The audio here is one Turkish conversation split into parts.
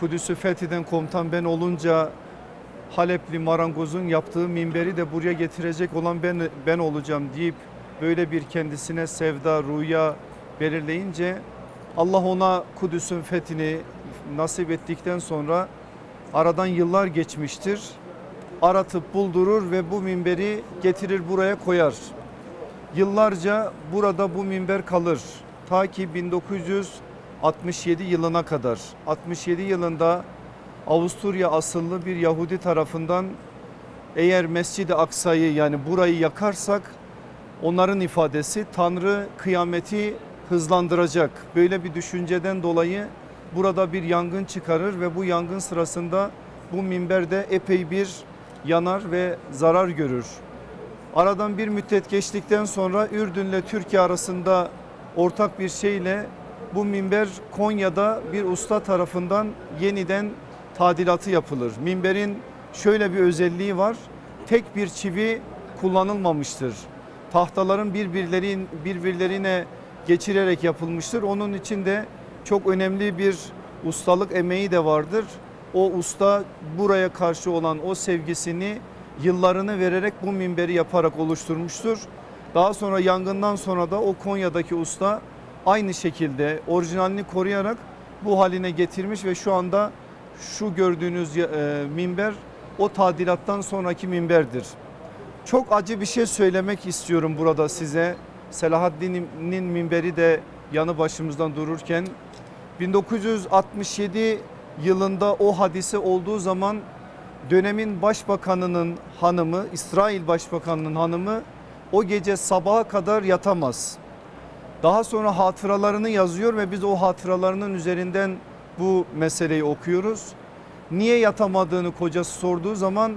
Kudüs'ü fetheden komutan ben olunca Halepli marangozun yaptığı minberi de buraya getirecek olan ben, ben olacağım deyip böyle bir kendisine sevda, rüya belirleyince Allah ona Kudüs'ün fethini nasip ettikten sonra aradan yıllar geçmiştir. Aratıp buldurur ve bu minberi getirir buraya koyar. Yıllarca burada bu minber kalır. Ta ki 1967 yılına kadar. 67 yılında Avusturya asıllı bir Yahudi tarafından eğer Mescid-i Aksa'yı yani burayı yakarsak onların ifadesi Tanrı kıyameti hızlandıracak. Böyle bir düşünceden dolayı burada bir yangın çıkarır ve bu yangın sırasında bu minberde epey bir yanar ve zarar görür. Aradan bir müddet geçtikten sonra Ürdün'le Türkiye arasında ortak bir şeyle bu minber Konya'da bir usta tarafından yeniden tadilatı yapılır. Minberin şöyle bir özelliği var. Tek bir çivi kullanılmamıştır. Tahtaların birbirlerin birbirlerine geçirerek yapılmıştır. Onun için de çok önemli bir ustalık emeği de vardır. O usta buraya karşı olan o sevgisini yıllarını vererek bu minberi yaparak oluşturmuştur. Daha sonra yangından sonra da o Konya'daki usta aynı şekilde orijinalini koruyarak bu haline getirmiş ve şu anda şu gördüğünüz e, minber o tadilattan sonraki minberdir. Çok acı bir şey söylemek istiyorum burada size. Selahaddin'in minberi de yanı başımızdan dururken 1967 yılında o hadise olduğu zaman dönemin başbakanının hanımı, İsrail başbakanının hanımı o gece sabaha kadar yatamaz. Daha sonra hatıralarını yazıyor ve biz o hatıralarının üzerinden bu meseleyi okuyoruz. Niye yatamadığını kocası sorduğu zaman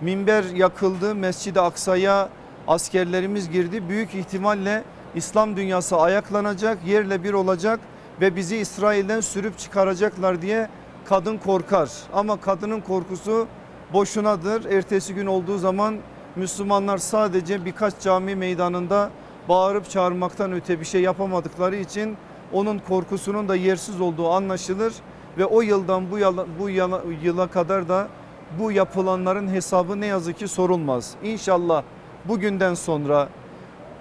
minber yakıldı, Mescid-i Aksa'ya askerlerimiz girdi. Büyük ihtimalle İslam dünyası ayaklanacak, yerle bir olacak ve bizi İsrail'den sürüp çıkaracaklar diye kadın korkar. Ama kadının korkusu boşunadır. Ertesi gün olduğu zaman Müslümanlar sadece birkaç cami meydanında bağırıp çağırmaktan öte bir şey yapamadıkları için onun korkusunun da yersiz olduğu anlaşılır ve o yıldan bu yıla, bu yıla, yıla kadar da bu yapılanların hesabı ne yazık ki sorulmaz. İnşallah bugünden sonra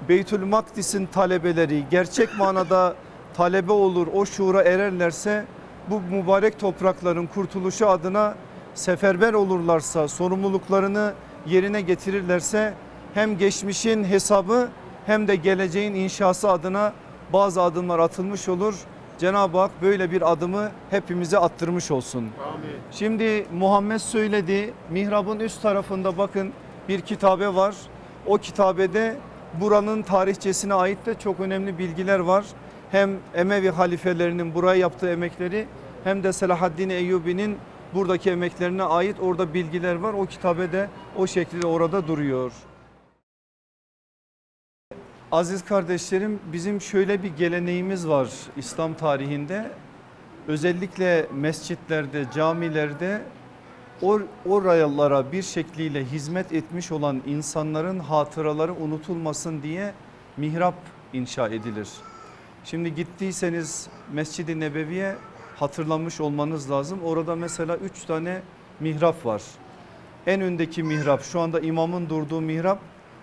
Beytül Makdis'in talebeleri gerçek manada talebe olur, o şuura ererlerse bu mübarek toprakların kurtuluşu adına seferber olurlarsa, sorumluluklarını yerine getirirlerse hem geçmişin hesabı hem de geleceğin inşası adına bazı adımlar atılmış olur. Cenab-ı Hak böyle bir adımı hepimize attırmış olsun. Amin. Şimdi Muhammed söyledi. Mihrabın üst tarafında bakın bir kitabe var. O kitabede buranın tarihçesine ait de çok önemli bilgiler var. Hem Emevi halifelerinin buraya yaptığı emekleri hem de Selahaddin Eyyubi'nin buradaki emeklerine ait orada bilgiler var. O kitabede o şekilde orada duruyor. Aziz kardeşlerim bizim şöyle bir geleneğimiz var İslam tarihinde. Özellikle mescitlerde, camilerde or, oralara bir şekliyle hizmet etmiş olan insanların hatıraları unutulmasın diye mihrap inşa edilir. Şimdi gittiyseniz Mescid-i Nebevi'ye hatırlamış olmanız lazım. Orada mesela üç tane mihrap var. En öndeki mihrap şu anda imamın durduğu mihrap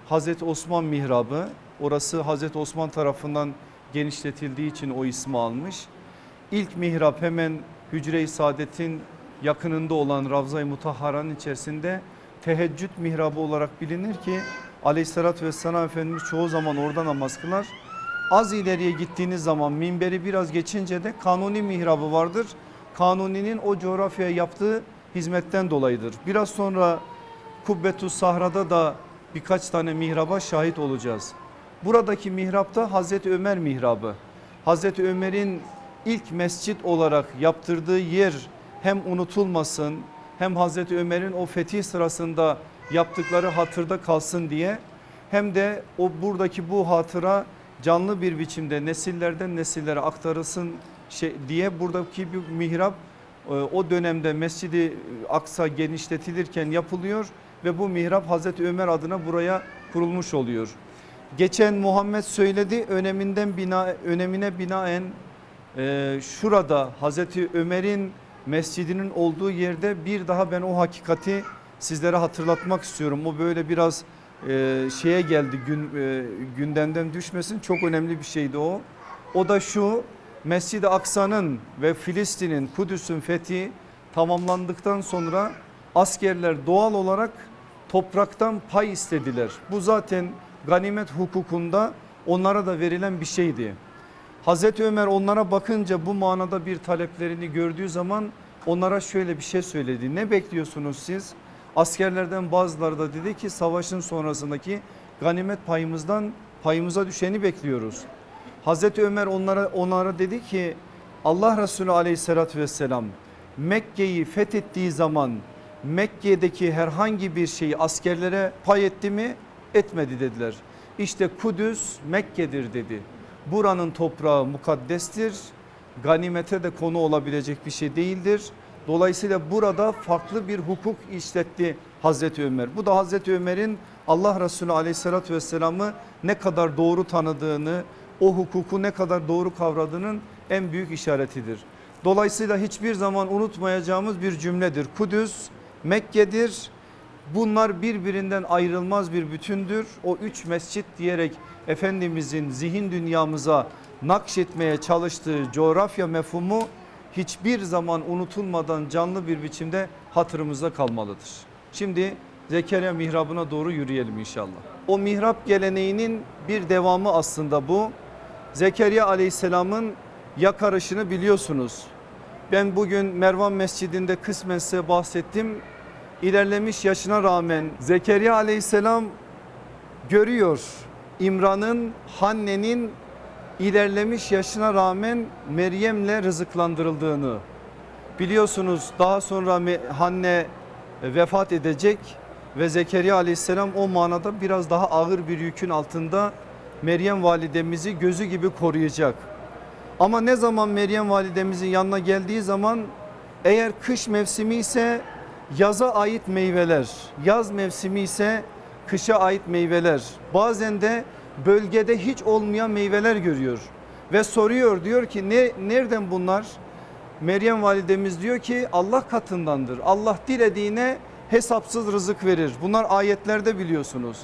Hazreti Osman mihrabı. Orası Hazreti Osman tarafından genişletildiği için o ismi almış. İlk mihrap hemen Hücre-i Saadet'in yakınında olan Ravza-i Mutahhara'nın içerisinde teheccüd mihrabı olarak bilinir ki aleyhissalatü vesselam Efendimiz çoğu zaman orada namaz kılar. Az ileriye gittiğiniz zaman minberi biraz geçince de kanuni mihrabı vardır. Kanuni'nin o coğrafyaya yaptığı hizmetten dolayıdır. Biraz sonra Kubbetus Sahra'da da birkaç tane mihraba şahit olacağız. Buradaki mihrapta Hazreti Ömer mihrabı. Hazreti Ömer'in ilk mescit olarak yaptırdığı yer hem unutulmasın hem Hazreti Ömer'in o fetih sırasında yaptıkları hatırda kalsın diye hem de o buradaki bu hatıra canlı bir biçimde nesillerden nesillere aktarılsın şey diye buradaki bir mihrap e, o dönemde Mescidi Aksa genişletilirken yapılıyor ve bu mihrap Hazreti Ömer adına buraya kurulmuş oluyor. Geçen Muhammed söyledi öneminden bina önemine binaen e, şurada Hazreti Ömer'in mescidinin olduğu yerde bir daha ben o hakikati sizlere hatırlatmak istiyorum. O böyle biraz e, şeye geldi gün, e, gündemden düşmesin çok önemli bir şeydi o. O da şu Mescid-i Aksa'nın ve Filistin'in Kudüs'ün fethi tamamlandıktan sonra askerler doğal olarak topraktan pay istediler. Bu zaten ganimet hukukunda onlara da verilen bir şeydi. Hazreti Ömer onlara bakınca bu manada bir taleplerini gördüğü zaman onlara şöyle bir şey söyledi. Ne bekliyorsunuz siz? Askerlerden bazıları da dedi ki savaşın sonrasındaki ganimet payımızdan payımıza düşeni bekliyoruz. Hazreti Ömer onlara onlara dedi ki Allah Resulü aleyhissalatü vesselam Mekke'yi fethettiği zaman Mekke'deki herhangi bir şeyi askerlere pay etti mi? Etmedi dediler. İşte Kudüs Mekke'dir dedi. Buranın toprağı mukaddestir. Ganimete de konu olabilecek bir şey değildir. Dolayısıyla burada farklı bir hukuk işletti Hazreti Ömer. Bu da Hazreti Ömer'in Allah Resulü aleyhissalatü vesselam'ı ne kadar doğru tanıdığını, o hukuku ne kadar doğru kavradığının en büyük işaretidir. Dolayısıyla hiçbir zaman unutmayacağımız bir cümledir. Kudüs Mekke'dir. Bunlar birbirinden ayrılmaz bir bütündür. O üç mescit diyerek Efendimizin zihin dünyamıza nakşetmeye çalıştığı coğrafya mefhumu hiçbir zaman unutulmadan canlı bir biçimde hatırımızda kalmalıdır. Şimdi Zekeriya mihrabına doğru yürüyelim inşallah. O mihrap geleneğinin bir devamı aslında bu. Zekeriya aleyhisselamın yakarışını biliyorsunuz. Ben bugün Mervan Mescidinde kısmen size bahsettim. İlerlemiş yaşına rağmen Zekeriya aleyhisselam görüyor İmran'ın, Hanne'nin ilerlemiş yaşına rağmen Meryem'le rızıklandırıldığını. Biliyorsunuz daha sonra Hanne vefat edecek ve Zekeriya aleyhisselam o manada biraz daha ağır bir yükün altında Meryem validemizi gözü gibi koruyacak. Ama ne zaman Meryem validemizin yanına geldiği zaman eğer kış mevsimi ise yaza ait meyveler, yaz mevsimi ise kışa ait meyveler. Bazen de bölgede hiç olmayan meyveler görüyor ve soruyor diyor ki ne nereden bunlar? Meryem validemiz diyor ki Allah katındandır. Allah dilediğine hesapsız rızık verir. Bunlar ayetlerde biliyorsunuz.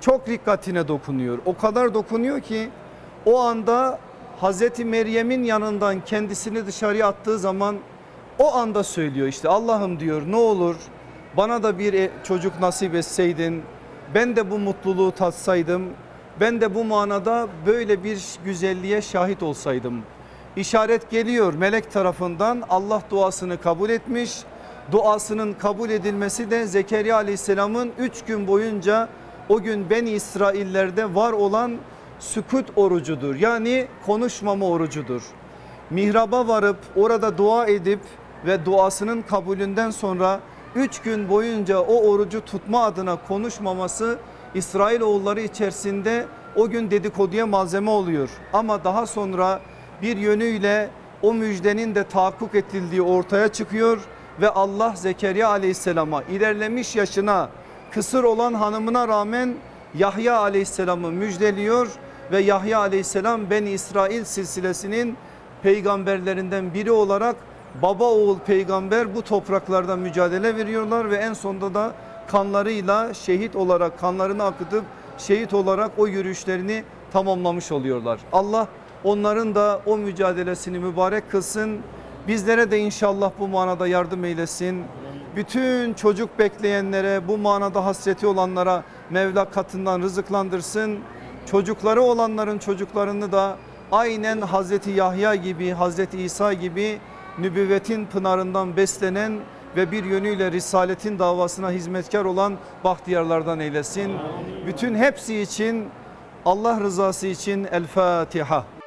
Çok dikkatine dokunuyor. O kadar dokunuyor ki o anda Hazreti Meryem'in yanından kendisini dışarıya attığı zaman o anda söylüyor işte Allah'ım diyor ne olur bana da bir e, çocuk nasip etseydin ben de bu mutluluğu tatsaydım ben de bu manada böyle bir güzelliğe şahit olsaydım. İşaret geliyor melek tarafından Allah duasını kabul etmiş. Duasının kabul edilmesi de Zekeriya aleyhisselamın 3 gün boyunca o gün Ben İsraillerde var olan sükut orucudur. Yani konuşmama orucudur. Mihraba varıp orada dua edip ve duasının kabulünden sonra 3 gün boyunca o orucu tutma adına konuşmaması İsrailoğulları içerisinde o gün dedikoduya malzeme oluyor. Ama daha sonra bir yönüyle o müjdenin de tahakkuk edildiği ortaya çıkıyor ve Allah Zekeriya aleyhisselama ilerlemiş yaşına kısır olan hanımına rağmen Yahya aleyhisselamı müjdeliyor ve Yahya aleyhisselam Ben İsrail silsilesinin peygamberlerinden biri olarak baba oğul peygamber bu topraklarda mücadele veriyorlar ve en sonunda da kanlarıyla şehit olarak kanlarını akıtıp şehit olarak o yürüyüşlerini tamamlamış oluyorlar. Allah onların da o mücadelesini mübarek kılsın. Bizlere de inşallah bu manada yardım eylesin. Bütün çocuk bekleyenlere bu manada hasreti olanlara Mevla katından rızıklandırsın. Çocukları olanların çocuklarını da aynen Hazreti Yahya gibi Hazreti İsa gibi nübüvvetin pınarından beslenen ve bir yönüyle risaletin davasına hizmetkar olan bahtiyarlardan eylesin. Bütün hepsi için Allah rızası için El Fatiha.